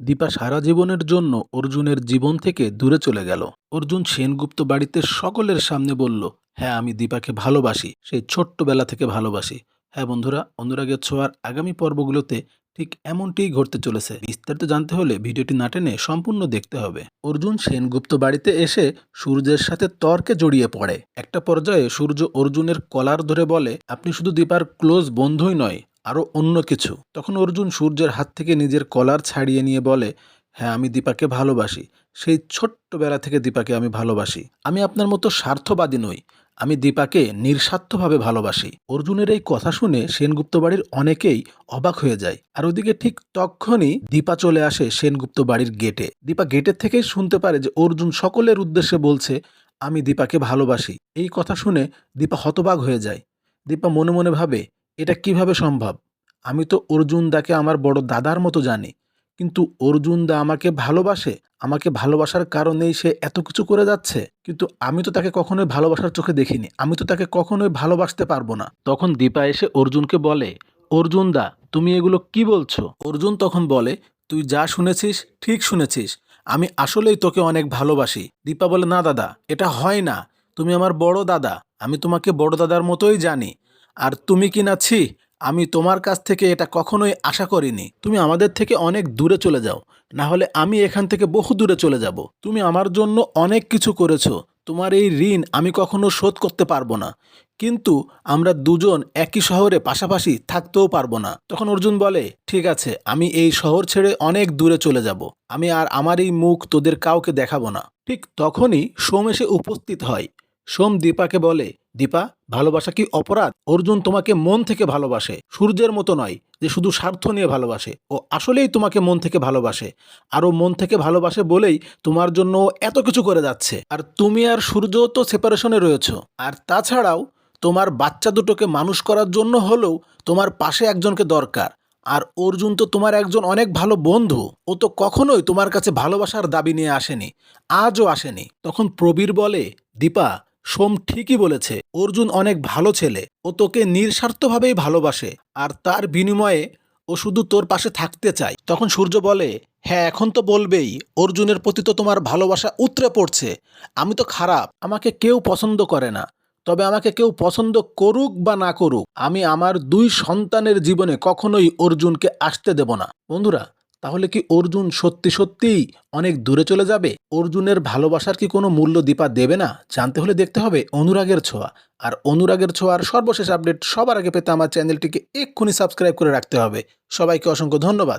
দীপা সারা জীবনের জন্য অর্জুনের জীবন থেকে দূরে চলে গেল। অর্জুন সেনগুপ্ত বাড়িতে সকলের সামনে বলল হ্যাঁ আমি দীপাকে ভালোবাসি সেই ছোট্টবেলা থেকে ভালোবাসি। হ্যাঁ বন্ধুরা অনুরাগের ছোঁয়ার আগামী পর্বগুলোতে ঠিক এমনটিই ঘটতে চলেছে। বিস্তারিত জানতে হলে ভিডিওটি না টেনে সম্পূর্ণ দেখতে হবে। অর্জুন সেনগুপ্ত বাড়িতে এসে সূর্যের সাথে তর্কে জড়িয়ে পড়ে। একটা পর্যায়ে সূর্য অর্জুনের কলার ধরে বলে, আপনি শুধু দীপার ক্লোজ বন্ধুই নয় আরও অন্য কিছু। তখন অর্জুন সূর্যের হাত থেকে নিজের কলার ছাড়িয়ে নিয়ে বলে হ্যাঁ আমি দীপাকে ভালোবাসি। সেই ছোট্টবেলা থেকে দীপাকে আমি ভালোবাসি। আমি আপনার মতো স্বার্থবাদী নই। আমি দীপাকে নিঃস্বার্থভাবে ভালোবাসি। অর্জুনের এই কথা শুনে সেনগুপ্ত বাড়ির অনেকেই অবাক হয়ে যায়। আর ওদিকে ঠিক তখনই দীপা চলে আসে সেনগুপ্ত বাড়ির গেটে। দীপা গেটের থেকেই শুনতে পারে যে অর্জুন সকলের উদ্দেশ্যে বলছে, আমি দীপাকে ভালোবাসি। এই কথা শুনে দীপা হতবাক হয়ে যায়। দীপা মনে মনে ভাবে এটা কীভাবে সম্ভব? আমি তো অর্জুন দাকে আমার বড় দাদার মতো জানি। কিন্তু অর্জুন দা আমাকে ভালোবাসে? আমাকে ভালোবাসার কারণেই সে এত কিছু করে যাচ্ছে? কিন্তু আমি তো তাকে কখনোই ভালোবাসার চোখে দেখিনি। আমি তো তাকে কখনোই ভালোবাসতে পারব না। তখন দীপা এসে অর্জুনকে বলে, অর্জুন দা, তুমি এগুলো কি বলছো? অর্জুন তখন বলে, তুই যা শুনেছিস, ঠিক শুনেছিস। আমি আসলেই তোকে অনেক ভালোবাসি। দীপা বলে, না দাদা, এটা হয় না। তুমি আমার বড় দাদা। আমি তোমাকে বড় দাদার মতোই জানি। আর তুমি কি না ছি? আমি তোমার কাছ থেকে এটা কখনোই আশা করিনি। তুমি আমাদের থেকে অনেক দূরে চলে যাও। না হলে আমি এখান থেকে বহু দূরে চলে যাব। তুমি আমার জন্য অনেক কিছু করেছ। তোমার এই ঋণ আমি কখনো শোধ করতে পারব না। কিন্তু আমরা দুজন একই শহরে পাশাপাশি থাকতেও পারব না। তখন অর্জুন বলে, ঠিক আছে, আমি এই শহর ছেড়ে অনেক দূরে চলে যাব। আমি আর আমার এই মুখ তোদের কাউকে দেখাবো না। ঠিক তখনই সোম এসে উপস্থিত হয়। সোম দীপাকে বলে, দীপা, ভালোবাসা কি অপরাধ? অর্জুন তোমাকে মন থেকে ভালোবাসে। সূর্যের মতো নয় যে শুধু স্বার্থ নিয়ে ভালোবাসে। ও আসলেই তোমাকে মন থেকে ভালোবাসে। আর ও মন থেকে ভালোবাসে বলেই তোমার জন্য এত কিছু করে যাচ্ছে। আর তুমি আর সূর্য তো সেপারেশনে রয়েছ। আর তাছাড়াও তোমার বাচ্চা দুটোকে মানুষ করার জন্য হলেও তোমার পাশে একজনকে দরকার। আর অর্জুন তো তোমার একজন অনেক ভালো বন্ধু। ও তো কখনোই তোমার কাছে ভালোবাসার দাবি নিয়ে আসেনি। আজও আসেনি। তখন প্রবীর বলে, দীপা সোম ঠিকই বলেছে, অর্জুন অনেক ভালো ছেলে, ও তোকে নিঃস্বার্থভাবেই ভালোবাসে, আর তার বিনিময়ে ও শুধু তোর পাশে থাকতে চায়। তখন সূর্য বলে হ্যাঁ এখন তো বলবেই, অর্জুনের প্রতি তো তোমার ভালোবাসা উতরে পড়ছে। আমি তো খারাপ, আমাকে কেউ পছন্দ করে না। তবে আমাকে কেউ পছন্দ করুক বা না করুক, আমি আমার দুই সন্তানের জীবনে কখনোই অর্জুনকে আসতে দেব না। বন্ধুরা তাহলে কি অর্জুন সত্যি সত্যিই অনেক দূরে চলে যাবে? অর্জুনের ভালোবাসার কি কোনো মূল্য দীপা দেবে না? জানতে হলে দেখতে হবে অনুরাগের ছোঁয়া। আর অনুরাগের ছোঁয়ার সর্বশেষ আপডেট সবার আগে পেতে আমার চ্যানেলটিকে এক্ষুনি সাবস্ক্রাইব করে রাখতে হবে। সবাইকে অসংখ্য ধন্যবাদ।